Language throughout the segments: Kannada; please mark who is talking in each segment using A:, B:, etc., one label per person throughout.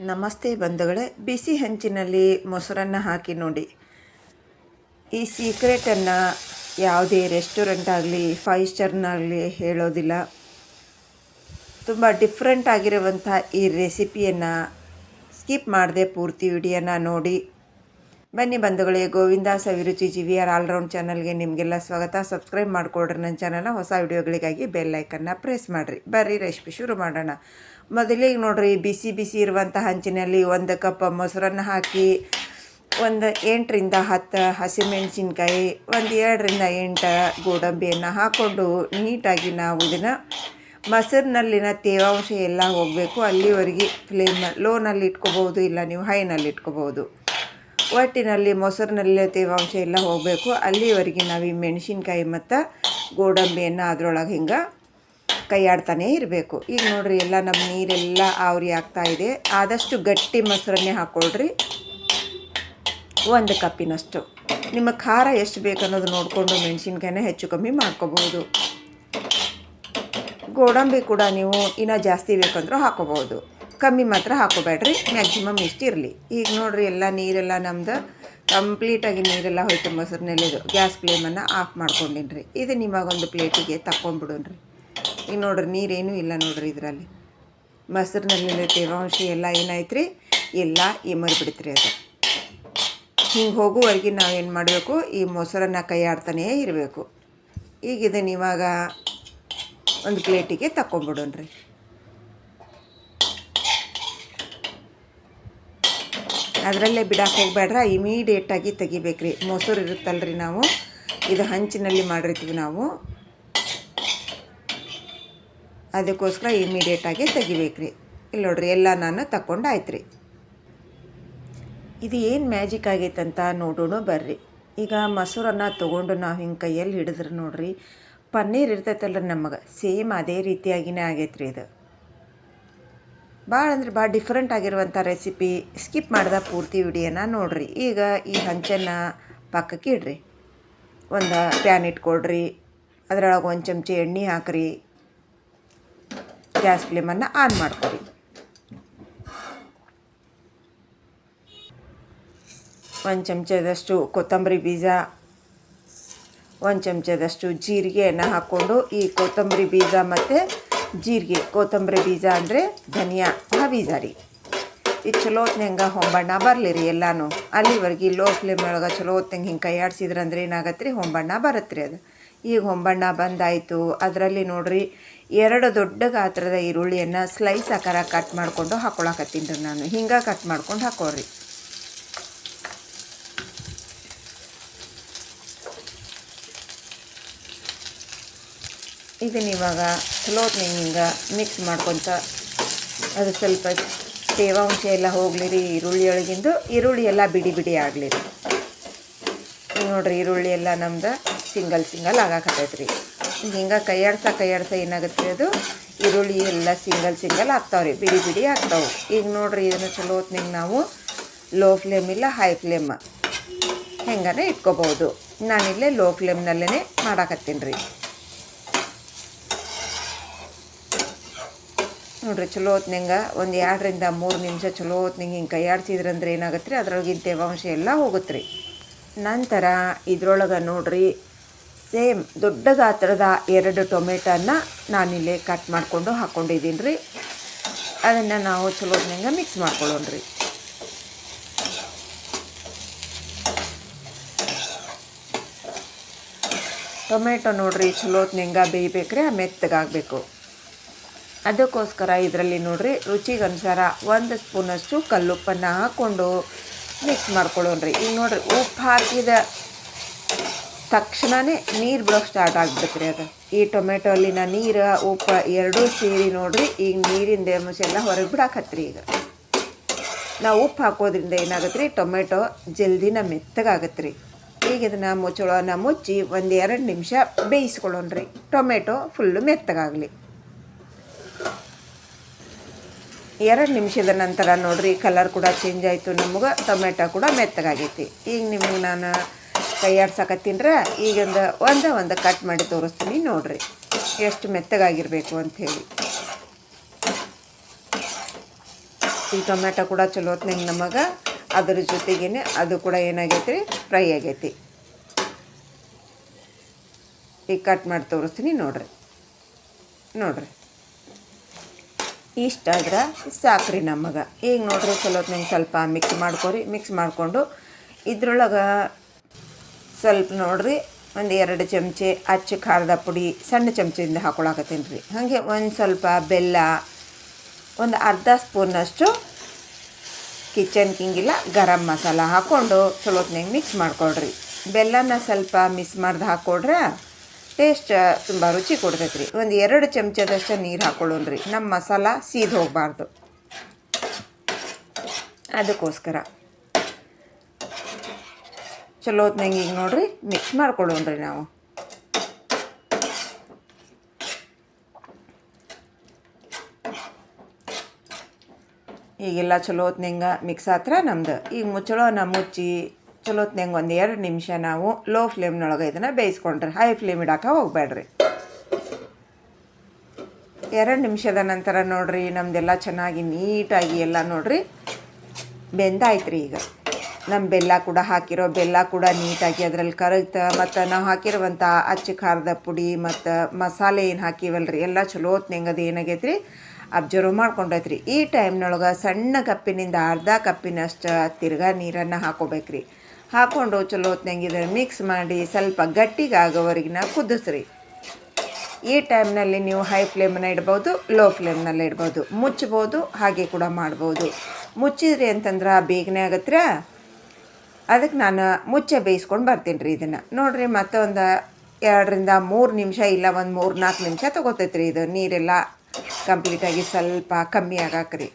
A: ನಮಸ್ತೆ ಬಂಧುಗಳೇ, ಬಿಸಿ ಹಂಚಿನಲ್ಲಿ ಮೊಸರನ್ನು ಹಾಕಿ ನೋಡಿ. ಈ ಸೀಕ್ರೆಟನ್ನು ಯಾವುದೇ ರೆಸ್ಟೋರೆಂಟ್ ಆಗಲಿ, ಫೈವ್ ಸ್ಟಾರ್ನಾಗಲಿ ಹೇಳೋದಿಲ್ಲ. ತುಂಬ ಡಿಫ್ರೆಂಟ್ ಆಗಿರುವಂಥ ಈ ರೆಸಿಪಿಯನ್ನು ಸ್ಕಿಪ್ ಮಾಡದೆ ಪೂರ್ತಿ ವಿಡಿಯೋನ ನೋಡಿ. ಬನ್ನಿ ಬಂಧುಗಳೇ, Govinda Saviruchi G V R all round ಚಾನಲ್ಗೆ ನಿಮಗೆಲ್ಲ ಸ್ವಾಗತ. ಸಬ್ಸ್ಕ್ರೈಬ್ ಮಾಡಿಕೊಡ್ರಿ ನನ್ನ ಚಾನಲ್ನ. ಹೊಸ ವಿಡಿಯೋಗಳಿಗಾಗಿ ಬೆಲ್ ಐಕನ್ನ ಪ್ರೆಸ್ ಮಾಡಿರಿ. ಬರ್ರಿ, ರೆಸಿಪಿ ಶುರು ಮಾಡೋಣ. ಮೊದಲಿಗೆ ನೋಡಿರಿ, ಬಿಸಿ ಬಿಸಿ ಇರುವಂಥ ಹಂಚಿನಲ್ಲಿ ಒಂದು ಕಪ್ ಮೊಸರನ್ನು ಹಾಕಿ, ಒಂದು ಎಂಟರಿಂದ ಹತ್ತು ಹಸಿಮೆಣಸಿನ್ಕಾಯಿ, ಒಂದು ಎರಡರಿಂದ ಎಂಟು ಗೋಡಂಬಿಯನ್ನು ಹಾಕ್ಕೊಂಡು ನೀಟಾಗಿ ನಾವು ಇದನ್ನು ಮೊಸರಿನಲ್ಲಿನ ತೇವಾಂಶ ಎಲ್ಲ ಹೋಗಬೇಕು. ಅಲ್ಲಿವರೆಗೆ ಫ್ಲೇಮ್ ಲೋನಲ್ಲಿ ಇಟ್ಕೋಬೋದು, ಇಲ್ಲ ನೀವು ಹೈನಲ್ಲಿ ಇಟ್ಕೋಬೋದು. ಒಟ್ಟಿನಲ್ಲಿ ಮೊಸರಿನಲ್ಲಿ ತೇವಾಂಶ ಎಲ್ಲ ಹೋಗಬೇಕು. ಅಲ್ಲಿವರೆಗೆ ನಾವು ಈ ಮೆಣಸಿನ್ಕಾಯಿ ಮತ್ತು ಗೋಡಂಬಿಯನ್ನು ಅದರೊಳಗೆ ಹಿಂಗೆ ಕೈ ಆಡ್ತಾನೇ ಇರಬೇಕು. ಈಗ ನೋಡಿರಿ, ಎಲ್ಲ ನಮ್ಮ ನೀರೆಲ್ಲ ಆವರಿ ಇದೆ. ಆದಷ್ಟು ಗಟ್ಟಿ ಮೊಸರನ್ನೇ ಹಾಕ್ಕೊಳ್ರಿ ಒಂದು ಕಪ್ಪಿನಷ್ಟು. ನಿಮ್ಮ ಖಾರ ಎಷ್ಟು ಬೇಕನ್ನೋದು ನೋಡಿಕೊಂಡು ಮೆಣಸಿನ್ಕಾಯಿನ ಹೆಚ್ಚು ಕಮ್ಮಿ ಮಾಡ್ಕೋಬೋದು ಗೋಡಂಬಿ ಕೂಡ ನೀವು ಇನ್ನೂ ಜಾಸ್ತಿ ಬೇಕಂದ್ರೂ ಹಾಕೋಬೋದು ಕಮ್ಮಿ ಮಾತ್ರ ಹಾಕೋಬೇಡ್ರಿ ಮ್ಯಾಕ್ಸಿಮಮ್ ಇಷ್ಟು ಇರಲಿ. ಈಗ ನೋಡ್ರಿ ಎಲ್ಲ ನೀರೆಲ್ಲ ನಮ್ದು ಕಂಪ್ಲೀಟಾಗಿ ನೀರೆಲ್ಲ ಹೋಯ್ತು ಮೊಸರಿನಲ್ಲಿದು ಗ್ಯಾಸ್ ಫ್ಲೇಮನ್ನು ಆಫ್ ಮಾಡ್ಕೊಂಡಿನ್ರಿ. ರೀ ಇದು ನಿಮಗೊಂದು ಪ್ಲೇಟಿಗೆ ತಕ್ಕೊಂಡ್ಬಿಡೋಣ್ರಿ ಈಗ ನೋಡ್ರಿ, ನೀರೇನೂ ಇಲ್ಲ ನೋಡ್ರಿ ಇದರಲ್ಲಿ. ಮೊಸರಿನಲ್ಲಿ ತೇವಾಂಶ ಎಲ್ಲ ಏನಾಯ್ತು ರೀ ಎಲ್ಲ ಬಿಡ್ತ್ರಿ ಅದು. ಹಿಂಗೆ ಹೋಗುವವರೆಗೆ ನಾವೇನು ಮಾಡಬೇಕು? ಈ ಮೊಸರನ್ನು ಕೈ ಆಡ್ತಾನೇ ಇರಬೇಕು. ಈಗ ಇವಾಗ ಒಂದು ಪ್ಲೇಟಿಗೆ ತಕ್ಕೊಂಬಿಡೋಣ್ರಿ ಅದರಲ್ಲೇ ಬಿಡಕ್ಕೆ ಹೋಗ್ಬೇಡ್ರ? ಇಮಿಡಿಯೇಟಾಗಿ ತೆಗಿಬೇಕ್ರಿ. ಮೊಸರು ಇರುತ್ತಲ್ರಿ ನಾವು. ಇದು ಹಂಚಿನಲ್ಲಿ ಮಾಡಿರ್ತೀವಿ ನಾವು. ಅದಕ್ಕೋಸ್ಕರ ಇಮಿಡಿಯೇಟಾಗಿ ತೆಗಿಬೇಕ್ರಿ. ಇಲ್ಲಿ ನೋಡ್ರಿ, ಎಲ್ಲ ನಾನು ತಗೊಂಡು ಆಯ್ತು ರೀ ಇದು ಏನು ಮ್ಯಾಜಿಕ್ ಆಗೈತಂತ ನೋಡೋಣ, ಬರ್ರಿ. ಈಗ ಮೊಸರನ್ನು ತೊಗೊಂಡು ನಾವು ಹಿಂಗೆ ಕೈಯಲ್ಲಿ ಹಿಡಿದ್ರೆ ನೋಡ್ರಿ, ಪನ್ನೀರ್ ಇರ್ತೈತಲ್ರಿ ನಮಗೆ. ಸೇಮ್ ಅದೇ ರೀತಿಯಾಗಿನೇ ಆಗೈತ್ರಿ ಇದು. ಭಾಳ ಅಂದರೆ ಭಾಳ ಡಿಫ್ರೆಂಟ್ ಆಗಿರುವಂಥ ರೆಸಿಪಿ ಸ್ಕಿಪ್ ಮಾಡಿದ ಪೂರ್ತಿ ವಿಡಿಯೋನ ನೋಡಿರಿ. ಈಗ ಈ ಹಂಚನ್ನು ಪಕ್ಕಕ್ಕೆ ಇಡ್ರಿ. ಒಂದು ಪ್ಯಾನ್ ಇಟ್ಕೊಡ್ರಿ ಅದರೊಳಗೆ ಒಂದು ಚಮಚ ಎಣ್ಣೆ ಹಾಕ್ರಿ. ಗ್ಯಾಸ್ ಫ್ಲೇಮನ್ನು ಆನ್ ಮಾಡ್ಕೊಳ್ರಿ ಒಂದು ಚಮಚದಷ್ಟು ಕೊತ್ತಂಬರಿ ಬೀಜ, ಒಂದು ಚಮಚದಷ್ಟು ಜೀರಿಗೆಯನ್ನು ಹಾಕ್ಕೊಂಡು ಈ ಕೊತ್ತಂಬರಿ ಬೀಜ ಮತ್ತು ಜೀರಿಗೆ, ಕೊತ್ತಂಬರಿ ಬೀಜ ಅಂದರೆ ಧನಿಯಾ ಬೀಜ ರೀ ಇದು ಚಲೋ ಹೊತ್ನಂಗೆ ಹೊಂಬಣ್ಣ ಬರಲಿ ರೀ ಎಲ್ಲನೂ. ಅಲ್ಲಿವರೆಗೆ ಲೋ ಫ್ಲೇಮ್ ಒಳಗೆ ಚಲೋ ಹೊತ್ತಂಗೆ ಹಿಂಗೆ ಕೈ ಅಂದ್ರೆ ಏನಾಗತ್ತೆ ರೀ ಹೊಂಬಣ್ಣ ಬರುತ್ತೆ ರೀ ಅದು. ಈಗ ಹೊಂಬಣ್ಣ ಬಂದಾಯಿತು. ಅದರಲ್ಲಿ ನೋಡಿರಿ ಎರಡು ದೊಡ್ಡ ಗಾತ್ರದ ಈರುಳ್ಳಿಯನ್ನು ಸ್ಲೈಸ್ ಆಕಾರ ಕಟ್ ಮಾಡಿಕೊಂಡು ಹಾಕೊಳಕತ್ತೀನಿ ರೀ ನಾನು. ಹಿಂಗೆ ಕಟ್ ಮಾಡ್ಕೊಂಡು ಹಾಕೋರಿ ಇದನ್ನ ಇವಾಗ ಚಲೋ ಹಿಂಗೆ ಮಿಕ್ಸ್ ಮಾಡ್ಕೊತ ಅದು ಸ್ವಲ್ಪ ತೇವಾಂಶ ಎಲ್ಲ ಹೋಗಲಿ ರೀ ಈರುಳ್ಳಿ ಒಳಗಿಂದು ಈರುಳ್ಳಿ ಎಲ್ಲ ಬಿಡಿ ಬಿಡಿ ಆಗಲಿ ರೀ. ನೋಡಿರಿ ಈರುಳ್ಳಿ ಎಲ್ಲ ನಮ್ದು ಸಿಂಗಲ್ ಸಿಂಗಲ್ ಆಗಾಕತ್ತೈತೆ ರೀ ಹಿಂಗೆ ಕೈಯಾಡ್ಸ ಕೈಯಾಡ್ಸ ಏನಾಗುತ್ತೆ ಅದು? ಈರುಳ್ಳಿ ಎಲ್ಲ ಸಿಂಗಲ್ ಸಿಂಗಲ್ ಆಗ್ತಾವ್ರಿ ಬಿಡಿ ಬಿಡಿ ಆಗ್ತಾವೆ. ಈಗ ನೋಡಿರಿ ಇದನ್ನು ಚಲೋ ನಾವು ಲೋ ಫ್ಲೇಮ್ ಇಲ್ಲ ಹೈ ಫ್ಲೇಮ್ ಹೆಂಗಾನೆ ಇಟ್ಕೋಬೋದು. ನಾನಿಲ್ಲೇ ಲೋ ಫ್ಲೇಮ್ನಲ್ಲೇ ಮಾಡಾಕತ್ತೀನಿ ರೀ. ನೋಡ್ರಿ, ಚಲೋ ಹೊತ್ನಂಗೆ ಒಂದು ಎರಡರಿಂದ ಮೂರು ನಿಮಿಷ ಚಲೋ ಹೊತ್ನಂಗೆ ಹಿಂಗೆ ಕೈಯಾಡ್ಸಿದ್ರಂದ್ರೆ ಏನಾಗುತ್ತೆ ರೀ ಅದ್ರೊಳಗಿನ ತೇವಾಂಶ ಎಲ್ಲ ಹೋಗುತ್ತೆ ರೀ ನಂತರ ಇದ್ರೊಳಗೆ ನೋಡ್ರಿ, ಸೇಮ್ ದೊಡ್ಡ ಗಾತ್ರದ ಎರಡು ಟೊಮೆಟೋನ ನಾನಿಲ್ಲಿ ಕಟ್ ಮಾಡಿಕೊಂಡು ಹಾಕ್ಕೊಂಡಿದ್ದೀನಿ ರೀ ಅದನ್ನು ನಾವು ಚಲೋ ಹೊತ್ನಂಗೆ ಮಿಕ್ಸ್ ಮಾಡ್ಕೊಳ್ಳೋಣ ರೀ ಟೊಮೆಟೊ ನೋಡ್ರಿ, ಚಲೋ ಹೊತ್ನಂಗೆ ಬೇಯ್ಬೇಕ್ರಿ ಮೆತ್ತಗಾಗಬೇಕು. ಅದಕ್ಕೋಸ್ಕರ ಇದರಲ್ಲಿ ನೋಡ್ರಿ ರುಚಿಗೆ ಅನುಸಾರ ಒಂದು ಸ್ಪೂನಷ್ಟು ಕಲ್ಲುಪ್ಪನ್ನು ಹಾಕ್ಕೊಂಡು ಮಿಕ್ಸ್ ಮಾಡ್ಕೊಳ್ಳೋಣ್ರಿ. ಈಗ ನೋಡ್ರಿ, ಉಪ್ಪು ಹಾಕಿದ ತಕ್ಷಣವೇ ನೀರು ಬಿಡೋಕೆ ಸ್ಟಾರ್ಟ್ ಆಗ್ಬಿಡ್ತ್ರಿ ಅದು. ಈ ಟೊಮೆಟೊ ಅಲ್ಲಿನ ನೀರು, ಉಪ್ಪು ಎರಡೂ ಸೇರಿ ನೋಡ್ರಿ, ಈಗ ನೀರಿಂದ ಎಲ್ಲ ಹೊರಗೆ ಬಿಡಾಕತ್ರಿ ಈಗ. ನಾವು ಉಪ್ಪು ಹಾಕೋದ್ರಿಂದ ಏನಾಗುತ್ತೆ ರೀ ಟೊಮೆಟೊ ಜಲ್ದಿನ ಮೆತ್ತಗಾಗತ್ತೆ ರೀ ಈಗ ಇದನ್ನು ಮುಚ್ಚಳನ ಮುಚ್ಚಿ ಒಂದು ಎರಡು ನಿಮಿಷ ಬೇಯಿಸ್ಕೊಳ್ಳೋಣ್ರಿ. Tomato full ಮೆತ್ತಗಾಗಲಿ. ಎರಡು ನಿಮಿಷದ ನಂತರ ನೋಡ್ರಿ ಕಲರ್ ಕೂಡ ಚೇಂಜ್ ಆಯಿತು. ನಮಗೆ ಟೊಮೆಟೊ ಕೂಡ ಮೆತ್ತಗಾಗೈತಿ. ಈಗ ನಿಮಗೆ ನಾನು ಕೈ ಆಡ್ಸಕತ್ತೀನ್ರ, ಈಗೊಂದು ಒಂದೇ ಒಂದು ಕಟ್ ಮಾಡಿ ತೋರಿಸ್ತೀನಿ ನೋಡ್ರಿ. ಎಷ್ಟು ಮೆತ್ತಗಾಗಿರಬೇಕು ಅಂಥೇಳಿ ಈ ಟೊಮೆಟೊ ಕೂಡ ಚಲೋ ಹೊತ್ನಾಗ ನಮಗೆ ಅದ್ರ ಜೊತೆಗೇನೆ ಅದು ಕೂಡ ಏನಾಗೈತೆ ರೀ ಫ್ರೈ ಆಗೈತಿ. ಈಗ ಕಟ್ ಮಾಡಿ ತೋರಿಸ್ತೀನಿ ನೋಡ್ರಿ. ನೋಡ್ರಿ. ಇಷ್ಟ ಆದ್ರೆ ಸಾಕ್ರಿ ನಮಗೆ ಈಗ ನೋಡ್ರಿ ಚಲೋ ನಿಮ್ಗೆ ಸ್ವಲ್ಪ ಮಿಕ್ಸ್ ಮಾಡ್ಕೊರಿ. ಮಿಕ್ಸ್ ಮಾಡಿಕೊಂಡು ಇದ್ರೊಳಗೆ ಸ್ವಲ್ಪ ನೋಡ್ರಿ ಒಂದು ಎರಡು ಚಮಚೆ ಅಚ್ಚ ಖಾರದ ಪುಡಿ ಸಣ್ಣ ಚಮಚದಿಂದ ಹಾಕೊಳಕತ್ತೀನಿ ರೀ ಹಾಗೆ ಒಂದು ಸ್ವಲ್ಪ ಬೆಲ್ಲ, ಒಂದು ಅರ್ಧ ಸ್ಪೂನಷ್ಟು ಕಿಚನ್ ಕಿಂಗಿಲ್ಲ ಗರಂ ಮಸಾಲ ಹಾಕ್ಕೊಂಡು ಚಲೋತ್ನಾಗ ಮಿಕ್ಸ್ ಮಾಡ್ಕೊಳ್ರಿ. ಬೆಲ್ಲನ ಸ್ವಲ್ಪ ಮಿಸ್ ಮಾಡ್ದು ಹಾಕ್ಕೊಡ್ರೆ ಟೇಸ್ಟ್ ತುಂಬ ರುಚಿ ಕೊಡ್ತೈತೆ ರೀ ಒಂದು ಎರಡು ಚಮಚದಷ್ಟು ನೀರು ಹಾಕ್ಕೊಳ್ಳೋಣ್ರಿ ನಮ್ಮ ಮಸಾಲ ಸೀದ್ ಹೋಗಬಾರ್ದು. ಅದಕ್ಕೋಸ್ಕರ. ಚಲೋ ಈಗ ನೋಡ್ರಿ ಮಿಕ್ಸ್ ಮಾಡ್ಕೊಳ್ಳೋಣ್ರಿ ನಾವು. ಈಗೆಲ್ಲ ಚಲೋ ಹೊತ್ನಾಗ ಮಿಕ್ಸ್ ಆತ್ರ ನಮ್ದು. ಈಗ ಮುಚ್ಚಳನ ಮುಚ್ಚಿ ಚಲೋ ಹೊತ್ನಾಗ ಒಂದು ಎರಡು ನಿಮಿಷ ನಾವು ಲೋ ಫ್ಲೇಮ್ನೊಳಗೆ ಇದನ್ನು ಬೇಯಿಸ್ಕೊಂಡ್ರಿ ಹೈ ಫ್ಲೇಮ್ ಇಡಾಕ ಹೋಗ್ಬೇಡ್ರಿ. ಎರಡು ನಿಮಿಷದ ನಂತರ ನೋಡ್ರಿ ನಮ್ದೆಲ್ಲ ಚೆನ್ನಾಗಿ ನೀಟಾಗಿ ಎಲ್ಲ ನೋಡ್ರಿ ಬೆಂದಾಯ್ತು ರೀ ಈಗ. ನಮ್ಮ ಬೆಲ್ಲ ಕೂಡ ಹಾಕಿರೋ ಬೆಲ್ಲ ಕೂಡ ನೀಟಾಗಿ ಅದರಲ್ಲಿ ಕರಗ್ತ ಮತ್ತು ನಾವು ಹಾಕಿರುವಂಥ ಅಚ್ಚ ಖಾರದ ಪುಡಿ ಮತ್ತು ಮಸಾಲೆ ಏನು ಹಾಕಿವಲ್ರಿ ಎಲ್ಲ ಚಲೋ ಅದು ಏನಾಗೈತೆ ರೀ ಅಬ್ಸರ್ವ್ ಮಾಡ್ಕೊಂಡೈತ್ರಿ ಈ ಟೈಮ್ನೊಳಗೆ ಸಣ್ಣ ಕಪ್ಪಿನಿಂದ ಅರ್ಧ ಕಪ್ಪಿನಷ್ಟು ತಿರ್ಗಾ ನೀರನ್ನು ಹಾಕೋಬೇಕ್ರಿ. ಹಾಕ್ಕೊಂಡು ಚಲೋ ಹೊತ್ನಂಗೆ ಮಿಕ್ಸ್ ಮಾಡಿ ಸ್ವಲ್ಪ ಗಟ್ಟಿಗಾಗೋವರೆಗಿನ ಕುದಿಸ್ರಿ. ಈ ಟೈಮ್ನಲ್ಲಿ ನೀವು ಹೈ ಫ್ಲೇಮನ್ನ ಇಡ್ಬೋದು ಲೋ ಫ್ಲೇಮ್ನಲ್ಲಿ ಇಡ್ಬೋದು. ಮುಚ್ಚಬೋದು ಹಾಗೆ ಕೂಡ ಮಾಡ್ಬೋದು. ಮುಚ್ಚಿದ್ರಿ ಅಂತಂದ್ರೆ ಬೇಗನೆ ಆಗತ್ರ ಅದಕ್ಕೆ ನಾನು ಮುಚ್ಚೆ ಬೇಯಿಸ್ಕೊಂಡು ಬರ್ತೀನಿ ರೀ ಇದನ್ನು. ನೋಡಿರಿ ಮತ್ತೊಂದು ಎರಡರಿಂದ ಮೂರು ನಿಮಿಷ ಇಲ್ಲ ಒಂದು ಮೂರು ನಾಲ್ಕು ನಿಮಿಷ ತೊಗೋತೈತೆ ರೀ ಇದು. ನೀರೆಲ್ಲ ಕಂಪ್ಲೀಟಾಗಿ ಸ್ವಲ್ಪ ಕಮ್ಮಿ ಆಗಾಕ್ರಿ.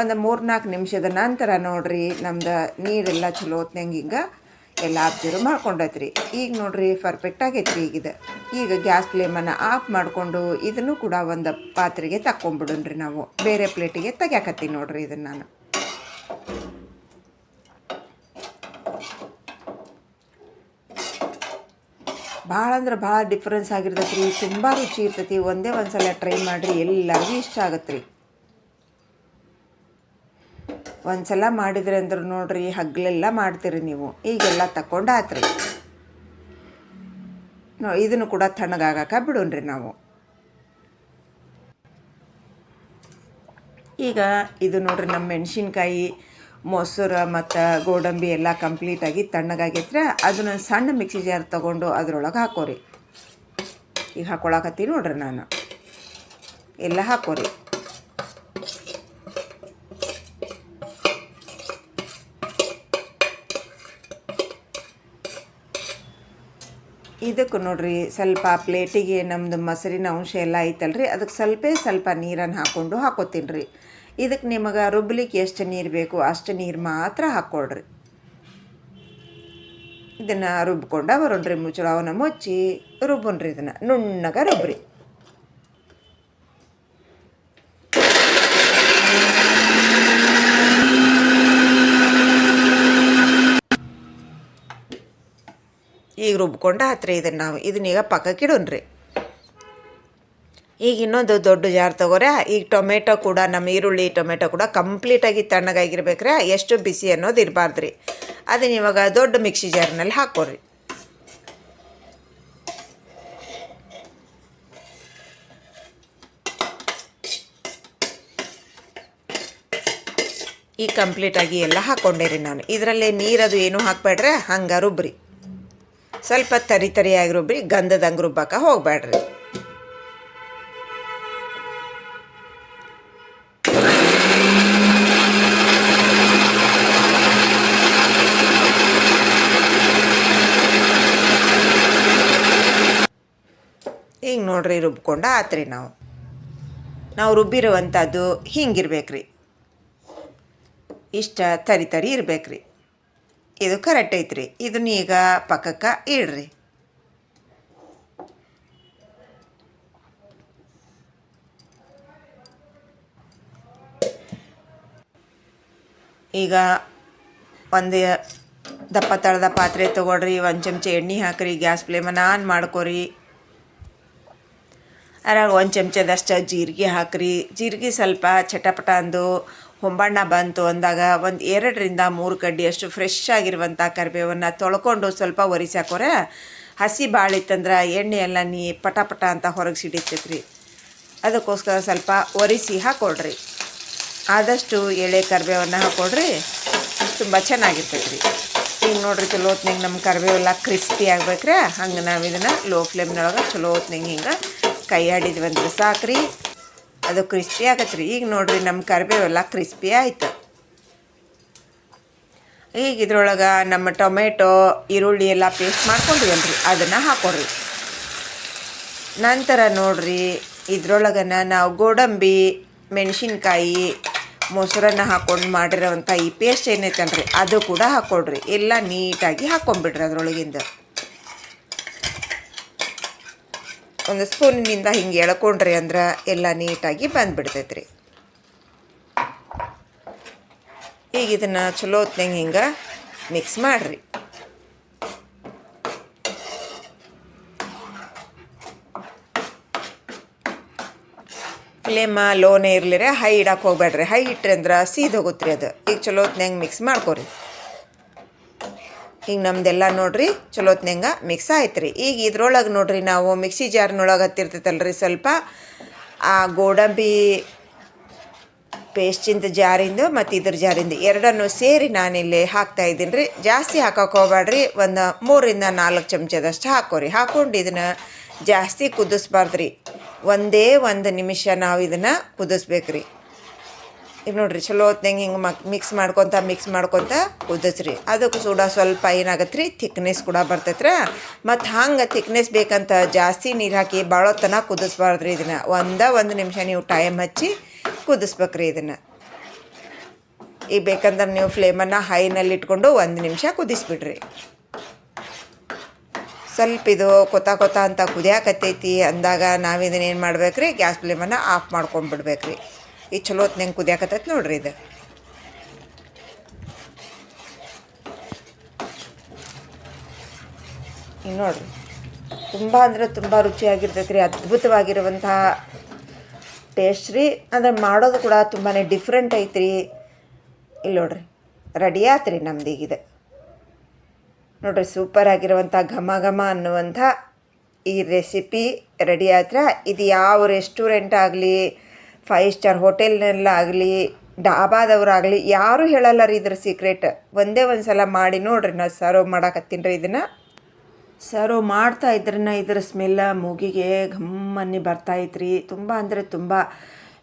A: ಒಂದು ಮೂರು ನಾಲ್ಕು ನಿಮಿಷದ ನಂತರ ನೋಡ್ರಿ ನಮ್ದು ನೀರೆಲ್ಲ ಚಲೋ ಹೊತ್ನಂಗೆ ಹಿಂಗೆ ಎಲ್ಲ ಅಬ್ಸರ್ವ್ ಮಾಡ್ಕೊಂಡೈತ್ರಿ. ಈಗ ನೋಡ್ರಿ ಪರ್ಫೆಕ್ಟ್ ಆಗೈತೆ ರೀ ಈಗಿದು. ಈಗ ಗ್ಯಾಸ್ ಫ್ಲೇಮನ್ನು ಆಫ್ ಮಾಡಿಕೊಂಡು ಇದನ್ನು ಕೂಡ ಒಂದು ಪಾತ್ರೆಗೆ ತಕ್ಕೊಂಬಿಡೋಣ್ರಿ ನಾವು. ಬೇರೆ ಪ್ಲೇಟಿಗೆ ತೆಗ್ಯಾಕತ್ತೀನಿ ನೋಡ್ರಿ ಇದನ್ನು ನಾನು. ಭಾಳ ಅಂದ್ರೆ ಭಾಳ ಡಿಫ್ರೆನ್ಸ್ ಆಗಿರ್ತೈತೆ ರೀ ತುಂಬ ರುಚಿ ಇರ್ತೈತಿ. ಒಂದೇ ಒಂದು ಸಲ ಟ್ರೈ ಮಾಡಿರಿ ಎಲ್ಲರಿಗೂ ಇಷ್ಟ ಆಗತ್ತೆ ರೀ ಒಂದು ಸಲ ಮಾಡಿದ್ರಿ ಅಂದ್ರೆ ನೋಡ್ರಿ, ಹಗ್ಲೆಲ್ಲ ಮಾಡ್ತೀರಿ ನೀವು. ಈಗೆಲ್ಲ ತಕೊಂಡು ಆತ್ರಿ. ನೋ, ಇದನ್ನು ಕೂಡ ತಣ್ಣಗಾಗಕ ಬಿಡೋಣ್ರಿ ನಾವು. ಈಗ ಇದು ನೋಡ್ರಿ ನಮ್ಮ ಮೆಣಸಿನ್ಕಾಯಿ, ಮೊಸರು ಮತ್ತು ಗೋಡಂಬಿ ಎಲ್ಲ ಕಂಪ್ಲೀಟಾಗಿ ತಣ್ಣಗಾಗೈತ್ರೆ. ಅದನ್ನ ಸಣ್ಣ ಮಿಕ್ಸಿ ಜಾರ್ ತೊಗೊಂಡು ಅದರೊಳಗೆ ಹಾಕೋರಿ. ಈಗ ಹಾಕೊಳಕತ್ತೀನಿ ನೋಡ್ರಿ ನಾನು. ಎಲ್ಲ ಹಾಕೋರಿ. ಇದಕ್ಕೆ ನೋಡ್ರಿ ಸ್ವಲ್ಪ ಪ್ಲೇಟಿಗೆ ನಮ್ಮದು ಮೊಸರಿನ ಅಂಶ ಎಲ್ಲ ಐತಲ್ರಿ. ಅದಕ್ಕೆ ಸ್ವಲ್ಪ ಸ್ವಲ್ಪ ನೀರನ್ನು ಹಾಕ್ಕೊಂಡು ಹಾಕೋತೀನಿ ರೀ ಇದಕ್ಕೆ ನಿಮಗೆ ರುಬ್ಲಿಕ್ಕೆ ಎಷ್ಟು ನೀರು ಬೇಕು ಅಷ್ಟು ನೀರು ಮಾತ್ರ ಹಾಕ್ಕೊಳ್ರಿ ಇದನ್ನು ರುಬ್ಕೊಂಡ ಬರೋಣ್ರಿ ಮುಚ್ಚಳವನ್ನ ಮುಚ್ಚಿ ರುಬ್ಬನ್ರಿ ಇದನ್ನು. ನುಣ್ಣಗೆ ರುಬ್ರಿ. ಈಗ ರುಬ್ಕೊಂಡ ಇದನ್ನು ನಾವು ಇದನ್ನೀಗ ಪಕ್ಕಕ್ಕೆ ಇಡೋಣ್ರಿ. ಈಗ ಇನ್ನೊಂದು ದೊಡ್ಡ ಜಾರ್ ತಗೋರೆ, ಈಗ ಟೊಮೆಟೊ ಕೂಡ ನಮ್ಮ ಈರುಳ್ಳಿ ಟೊಮೆಟೊ ಕೂಡ ಕಂಪ್ಲೀಟಾಗಿ ತಣ್ಣಗಾಗಿರ್ಬೇಕ್ರೆ ಎಷ್ಟು ಬಿಸಿ ಅನ್ನೋದು ಇರಬಾರ್ದು ರೀ ಅದನ್ನ ಇವಾಗ ದೊಡ್ಡ ಮಿಕ್ಸಿ ಜಾರ್ನಲ್ಲಿ ಹಾಕೋರಿ ಈ ಕಂಪ್ಲೀಟಾಗಿ ಎಲ್ಲ ಹಾಕ್ಕೊಂಡೆ ರೀ ನಾನು. ಇದರಲ್ಲಿ ನೀರದು ಏನು ಹಾಕ್ಬೇಡ್ರೆ ಹಂಗೆ ರುಬ್ರಿ. ಸ್ವಲ್ಪ ತರಿ ತರಿಯಾಗಿ ಬಿ ಗಂಧದಂಗೆ ರುಬ್ಬಕ್ಕೆ ಹೋಗ್ಬೇಡ್ರಿ ಈಗ ನೋಡ್ರಿ ರುಬ್ಕೊಂಡು ಆತ್ರಿ ನಾವು. ನಾವು ರುಬ್ಬಿರುವಂಥದ್ದು ಹಿಂಗಿರ್ಬೇಕ್ರಿ. ಇಷ್ಟ ತರಿ ತರಿ ಇರ್ಬೇಕ್ರಿ. ಇದು ಕರೆಕ್ಟ್ ಐತ್ರಿ. ಇದನ್ನ ಈಗ ಪಕ್ಕಕ್ಕೆ ಇಡ್ರಿ. ಈಗ ಒಂದು ದಪ್ಪ ತಳದ ಪಾತ್ರೆ ತೊಗೊಳ್ರಿ, ಒಂದು ಚಮಚ ಎಣ್ಣೆ ಹಾಕ್ರಿ, ಗ್ಯಾಸ್ ಫ್ಲೇಮನ್ನು ಆನ್ ಮಾಡ್ಕೊರಿ. ಅದ್ರಾಗ ಒಂದು ಚಮಚದಷ್ಟು ಜೀರಿಗೆ ಹಾಕ್ರಿ. ಜೀರಿಗೆ ಸ್ವಲ್ಪ ಚಟಪಟ ಅಂದು ಹೊಂಬಣ್ಣ ಬಂತು ಅಂದಾಗ ಒಂದು ಎರಡರಿಂದ ಮೂರು ಕಡ್ಡಿಯಷ್ಟು ಫ್ರೆಶ್ ಆಗಿರುವಂಥ ಕರಿಬೇವನ್ನು ತೊಳ್ಕೊಂಡು ಸ್ವಲ್ಪ ಒರಿಸಿ ಹಾಕೋರೆ. ಹಸಿ ಬಾಳಿತ್ತಂದ್ರೆ ಎಣ್ಣೆ ಎಲ್ಲ ನೀ ಪಟ ಪಟ ಅಂತ ಹೊರಗೆ ಸಿಡಿತೈತ್ರಿ. ಅದಕ್ಕೋಸ್ಕರ ಸ್ವಲ್ಪ ಒರಿಸಿ ಹಾಕೊಳ್ರಿ. ಆದಷ್ಟು ಎಳೆ ಕರಿಬೇವನ್ನು ಹಾಕೊಳ್ರಿ. ತುಂಬ ಚೆನ್ನಾಗಿರ್ತೈತ್ರಿ. ಈಗ ನೋಡ್ರಿ ಚಲೋ ಹೊತ್ನಾಗ ನಮ್ಮ ಕರಿಬೇವೆಲ್ಲ ಕ್ರಿಸ್ಪಿ ಆಗ್ಬೇಕ್ರೆ. ಹಂಗೆ ನಾವು ಇದನ್ನು ಲೋ ಫ್ಲೇಮ್ನೊಳಗೆ ಚಲೋ ಹೊತ್ನಾಗ ಹಿಂಗೆ ಕೈ ಆಡಿದ್ವಿ ಅಂದ್ರೆ ಸಾಕ್ರಿ. ಅದು ಕ್ರಿಸ್ಪಿ ಆಗತ್ತೆ ರೀ ಈಗ ನೋಡ್ರಿ ನಮ್ಮ ಕರಿಬೇವೆಲ್ಲ ಕ್ರಿಸ್ಪಿ ಆಯ್ತು. ಈಗ ಇದ್ರೊಳಗೆ ನಮ್ಮ ಟೊಮೆಟೊ, ಈರುಳ್ಳಿ ಎಲ್ಲ ಪೇಸ್ಟ್ ಮಾಡ್ಕೊಂಡಿವಲ್ರಿ ಅದನ್ನು ಹಾಕೊಡ್ರಿ. ನಂತರ ನೋಡ್ರಿ ಇದ್ರೊಳಗನ ನಾವು ಗೋಡಂಬಿ, ಮೆಣಸಿನ್ಕಾಯಿ, ಮೊಸರನ್ನ ಹಾಕೊಂಡು ಮಾಡಿರೋವಂಥ ಈ ಪೇಸ್ಟ್ ಏನೈತಲ್ರಿ ಅದು ಕೂಡ ಹಾಕ್ಕೊಡ್ರಿ ಎಲ್ಲ ನೀಟಾಗಿ ಹಾಕ್ಕೊಂಬಿಡ್ರಿ ಅದ್ರೊಳಗಿಂದ. ಒಂದು ಸ್ಪೂನಿನಿಂದ ಹಿಂಗೆ ಎಳ್ಕೊಂಡ್ರಿ ಅಂದ್ರೆ ಎಲ್ಲ ನೀಟಾಗಿ ಬಂದ್ಬಿಡ್ತೈತೆ ರೀ ಈಗ ಇದನ್ನು ಚಲೋ ಹೊತ್ನಂಗೆ ಹಿಂಗೆ ಮಿಕ್ಸ್ ಮಾಡಿರಿ. ಫ್ಲೇಮ ಲೋನೇ ರೀ ಹೈ ಇಡಕ್ಕೆ ಹೋಗ್ಬೇಡ್ರಿ. ಹೈ ಇಟ್ರಿ ಅಂದ್ರೆ ಸೀದೋಗುತ್ತೆ ರೀ ಅದು. ಈಗ ಚಲೋ ಹೊತ್ನಂಗೆ ಮಿಕ್ಸ್ ಮಾಡ್ಕೊರಿ. ಈಗ ನಮ್ದೆಲ್ಲ ನೋಡ್ರಿ ಚಲೋತ್ನಂಗೆ ಮಿಕ್ಸ್ ಆಯ್ತು ರೀ ಈಗ ಇದ್ರೊಳಗೆ ನೋಡ್ರಿ ನಾವು ಮಿಕ್ಸಿ ಜಾರ್ನೊಳಗೆ ಹತ್ತಿರ್ತೈತಲ್ರಿ ಸ್ವಲ್ಪ. ಆ ಗೋಡಂಬಿ ಪೇಸ್ಟಿಂದ ಜಾರಿಂದು ಮತ್ತು ಇದ್ರ ಜಾರಿಂದ ಎರಡನ್ನು ಸೇರಿ ನಾನಿಲ್ಲಿ ಹಾಕ್ತಾ ಇದ್ದೀನಿ ರೀ ಜಾಸ್ತಿ ಹಾಕೋಕೆ ಹೋಗ್ಬೇಡ್ರಿ ಒಂದು ಮೂರಿಂದ ನಾಲ್ಕು ಚಮಚದಷ್ಟು ಹಾಕೋರಿ. ಹಾಕ್ಕೊಂಡು ಇದನ್ನು ಜಾಸ್ತಿ ಕುದಿಸ್ಬಾರ್ದು ರೀ ಒಂದೇ ಒಂದು ನಿಮಿಷ ನಾವು ಇದನ್ನು ಕುದಿಸ್ಬೇಕು ರೀ ಈಗ ನೋಡ್ರಿ ಚಲೋ ಹೊತ್ನಂಗೆ ಹಿಂಗೆ ಮಕ್ ಮಿಕ್ಸ್ ಮಾಡ್ಕೊತ ಮಿಕ್ಸ್ ಮಾಡ್ಕೊತ ಕುದಿಸ್ರಿ ಅದಕ್ಕೆ ಸೂಡ ಸ್ವಲ್ಪ ಏನಾಗತ್ತೆ ರೀ ಥಿಕ್ನೆಸ್ ಕೂಡ ಬರ್ತೈತ್ರ? ಮತ್ತು ಹಂಗೆ ಥಿಕ್ನೆಸ್ ಬೇಕಂತ ಜಾಸ್ತಿ ನೀರು ಹಾಕಿ ಭಾಳ ತನಕ ಕುದಿಸ್ಬಾರ್ದು ರೀ ಇದನ್ನು. ಒಂದೇ ಒಂದು ನಿಮಿಷ ನೀವು ಟೈಮ್ ಹಚ್ಚಿ ಕುದಿಸ್ಬೇಕು ರೀ ಇದನ್ನು. ಈಗ ಬೇಕಂದ್ರೆ ನೀವು ಫ್ಲೇಮನ್ನು ಹೈನಲ್ಲಿ ಇಟ್ಕೊಂಡು ಒಂದು ನಿಮಿಷ ಕುದಿಸ್ಬಿಡ್ರಿ. ಸ್ವಲ್ಪ ಇದು ಕೊತ ಕೊತ ಅಂತ ಕುದಿಯಾಕತ್ತೈತಿ ಅಂದಾಗ ನಾವು ಇದನ್ನ ಏನು ಮಾಡ್ಬೇಕು ರೀ ಗ್ಯಾಸ್ ಫ್ಲೇಮನ್ನು ಆಫ್ ಮಾಡ್ಕೊಂಡ್ಬಿಡ್ಬೇಕು ರೀ ಈ ಚಲೋ ಹೊತ್ನಂಗೆ ಕುದಿಯಾಕತ್ತೈತಿ ನೋಡ್ರಿ ಇದು. ನೋಡ್ರಿ, ತುಂಬ ಅಂದರೆ ತುಂಬ ರುಚಿಯಾಗಿರ್ತೈತೆ ರೀ ಅದ್ಭುತವಾಗಿರುವಂಥ ಟೇಸ್ಟ್ ರೀ. ಅಂದ್ರೆ ಮಾಡೋದು ಕೂಡ ತುಂಬಾ ಡಿಫ್ರೆಂಟ್ ಐತ್ರಿ. ಇಲ್ಲಿ ನೋಡ್ರಿ ರೆಡಿ ಆತ್ರಿ ನಮ್ದು ಈಗ ಇದೆ. ನೋಡ್ರಿ ಸೂಪರ್ ಆಗಿರುವಂಥ ಘಮ ಘಮ ಅನ್ನುವಂಥ ಈ ರೆಸಿಪಿ ರೆಡಿ ಆದ್ರೆ ಇದು ಯಾವ ರೆಸ್ಟೋರೆಂಟ್ ಆಗಲಿ ಫೈವ್ ಸ್ಟಾರ್ ಹೋಟೆಲ್ನಲ್ಲಾಗಲಿ ಡಾಬಾದವ್ರಾಗಲಿ, ಯಾರೂ ಹೇಳಲ್ಲ ರೀ ಇದ್ರ ಸೀಕ್ರೆಟ್ ಒಂದೇ ಒಂದು ಸಲ ಮಾಡಿ ನೋಡ್ರಿ ನಾ ಸರ್ವ್ ಮಾಡಾಕತ್ತೀನಿ ರೀ ಇದನ್ನು. ಸರ್ವ್ ಮಾಡ್ತಾ ಇದ್ರನ್ನ ಇದ್ರ ಸ್ಮೆಲ್ಲ ಮೂಗಿಗೆ ಘಮ್ಮನ್ನಿ ಬರ್ತಾ ಇತ್ರಿ ತುಂಬ ಅಂದರೆ ತುಂಬ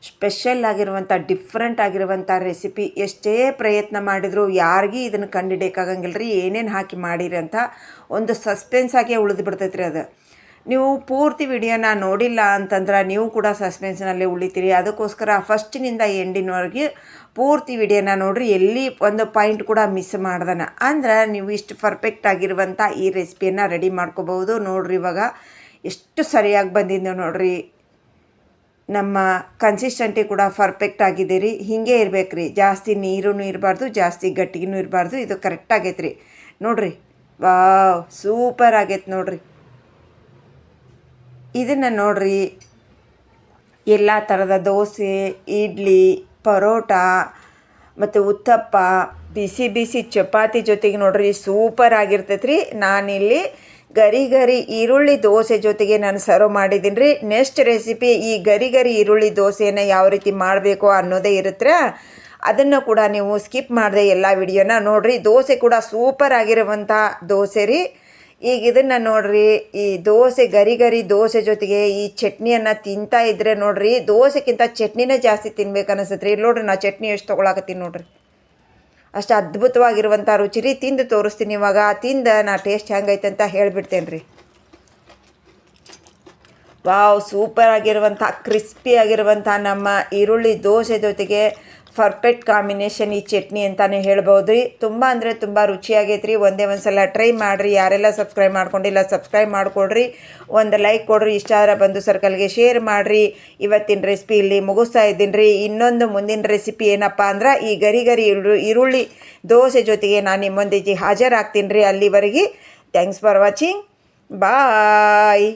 A: ಸ್ಪೆಷಲ್ ಆಗಿರುವಂಥ ಡಿಫ್ರೆಂಟ್ ಆಗಿರುವಂಥ ರೆಸಿಪಿ ಎಷ್ಟೇ ಪ್ರಯತ್ನ ಮಾಡಿದರೂ ಯಾರಿಗೂ ಇದನ್ನು ಕಂಡುಹಿಡಿಯೋಕ್ಕಾಗಂಗಿಲ್ಲ ರೀ ಏನೇನು ಹಾಕಿ ಮಾಡಿರಿ ಅಂತ ಒಂದು ಸಸ್ಪೆನ್ಸ್ ಆಗೇ ಉಳಿದು ಬಿಡ್ತೈತ್ರಿ ಅದು. ನೀವು ಪೂರ್ತಿ ವಿಡಿಯೋನ ನೋಡಿಲ್ಲ ಅಂತಂದ್ರೆ ನೀವು ಕೂಡ ಸಸ್ಪೆನ್ಸ್ನಲ್ಲಿ ಉಳಿತೀರಿ. ಅದಕ್ಕೋಸ್ಕರ ಫಸ್ಟಿನಿಂದ ಎಂಡಿನವರೆಗೆ ಪೂರ್ತಿ ವಿಡಿಯೋನ ನೋಡ್ರಿ. ಎಲ್ಲಿ ಒಂದು ಪಾಯಿಂಟ್ ಕೂಡ ಮಿಸ್ ಮಾಡ್ದನ. ಅಂದ್ರೆ ನೀವು ಇಷ್ಟು ಪರ್ಫೆಕ್ಟ್ ಆಗಿರುವಂಥ ಈ ರೆಸಿಪಿಯನ್ನು ರೆಡಿ ಮಾಡ್ಕೋಬಹುದು. ನೋಡ್ರಿ ಇವಾಗ ಎಷ್ಟು ಸರಿಯಾಗಿ ಬಂದಿದ್ದು ನೋಡ್ರಿ. ನಮ್ಮ ಕನ್ಸಿಸ್ಟೆಂಟಿ ಕೂಡ ಪರ್ಫೆಕ್ಟ್ ಆಗಿದೆ ರೀ ಹೀಗೆ ಇರಬೇಕು ರೀ ಜಾಸ್ತಿ ನೀರೂ ಇರಬಾರ್ದು, ಜಾಸ್ತಿ ಗಟ್ಟಿಗೂ ಇರಬಾರ್ದು. ಇದು ಕರೆಕ್ಟ್ ಆಗೈತೆ ರೀ ನೋಡ್ರಿ. ವಾವ್ ಸೂಪರ್ ಆಗೈತೆ ನೋಡ್ರಿ. ಇದನ್ನು ನೋಡ್ರಿ. ಎಲ್ಲ ಥರದ ದೋಸೆ, ಇಡ್ಲಿ, ಪರೋಟ, ಮತ್ತು ಉತ್ತಪ್ಪ, ಬಿಸಿ ಬಿಸಿ ಚಪಾತಿ ಜೊತೆಗೆ ನೋಡ್ರಿ ಸೂಪರ್ ಆಗಿರ್ತೈತೆ ರೀ ನಾನಿಲ್ಲಿ ಗರಿ ಗರಿ ಈರುಳ್ಳಿ ದೋಸೆ ಜೊತೆಗೆ ನಾನು ಸರ್ವ್ ಮಾಡಿದ್ದೀನಿ ರೀ ನೆಕ್ಸ್ಟ್ ರೆಸಿಪಿ ಈ ಗರಿ ಗರಿ ಈರುಳ್ಳಿ ದೋಸೆಯನ್ನು ಯಾವ ರೀತಿ ಮಾಡಬೇಕು ಅನ್ನೋದೇ ಇರುತ್ತೆ? ಅದನ್ನು ಕೂಡ ನೀವು ಸ್ಕಿಪ್ ಮಾಡದೆ ಎಲ್ಲ ವಿಡಿಯೋನ ನೋಡಿರಿ. ದೋಸೆ ಕೂಡ ಸೂಪರ್ ಆಗಿರುವಂಥ ದೋಸೆ ರೀ. ಈಗ ಇದನ್ನು ನೋಡ್ರಿ, ಈ ದೋಸೆ, ಗರಿ ಗರಿ ದೋಸೆ ಜೊತೆಗೆ ಈ ಚಟ್ನಿಯನ್ನು ತಿಂತಾ ಇದ್ರೆ ನೋಡ್ರಿ ದೋಸೆಗಿಂತ ಚಟ್ನಿನೇ ಜಾಸ್ತಿ ತಿನ್ಬೇಕು ಅನಿಸುತ್ತೆ ರೀ. ನೋಡ್ರಿ ನಾ ಚಟ್ನಿ ಎಷ್ಟು ತೊಗೊಳಕತ್ತೀನಿ ನೋಡ್ರಿ. ಅಷ್ಟು ಅದ್ಭುತವಾಗಿರುವಂಥ ರುಚಿ ರೀ ತಿಂದು ತೋರಿಸ್ತೀನಿ ಇವಾಗ. ತಿಂದ ನಾ ಟೇಸ್ಟ್ ಹೆಂಗೈತೆ ಅಂತ ಹೇಳಿಬಿಡ್ತೇನೆ ರೀ. ವಾವ್, ಸೂಪರ್ ಆಗಿರುವಂಥ, ಕ್ರಿಸ್ಪಿ ಆಗಿರುವಂಥ ನಮ್ಮ ಈರುಳ್ಳಿ ದೋಸೆ ಜೊತೆಗೆ ಪರ್ಫೆಕ್ಟ್ ಕಾಂಬಿನೇಷನ್ ಈ ಚಟ್ನಿ ಅಂತಲೇ ಹೇಳ್ಬೋದು ರೀ ತುಂಬ ಅಂದರೆ ತುಂಬ ರುಚಿಯಾಗೈತೆ ರೀ ಒಂದೇ ಒಂದು ಸಲ ಟ್ರೈ ಮಾಡಿರಿ. ಯಾರೆಲ್ಲ ಸಬ್ಸ್ಕ್ರೈಬ್ ಮಾಡ್ಕೊಂಡಿಲ್ಲ, ಸಬ್ಸ್ಕ್ರೈಬ್ ಮಾಡಿಕೊಡ್ರಿ. ಒಂದು ಲೈಕ್ ಕೊಡ್ರಿ. ಇಷ್ಟ ಆದ್ರೆ ಬಂದು ಸರ್ಕಲ್ಗೆ ಶೇರ್ ಮಾಡಿರಿ. ಇವತ್ತಿನ ರೆಸಿಪಿ ಇಲ್ಲಿ ಮುಗಿಸ್ತಾ ಇದ್ದೀನಿ ರೀ ಇನ್ನೊಂದು ಮುಂದಿನ ರೆಸಿಪಿ ಏನಪ್ಪ ಅಂದ್ರೆ ಈ ಗರಿ ಗರಿ ಈರುಳ್ಳಿ ಈರುಳ್ಳಿ ದೋಸೆ ಜೊತೆಗೆ ನಾನು ನಿಮ್ಮೊಂದಿಗೆ ಹಾಜರಾಗ್ತೀನಿ ರೀ ಅಲ್ಲಿವರೆಗೆ. Thanks for watching bye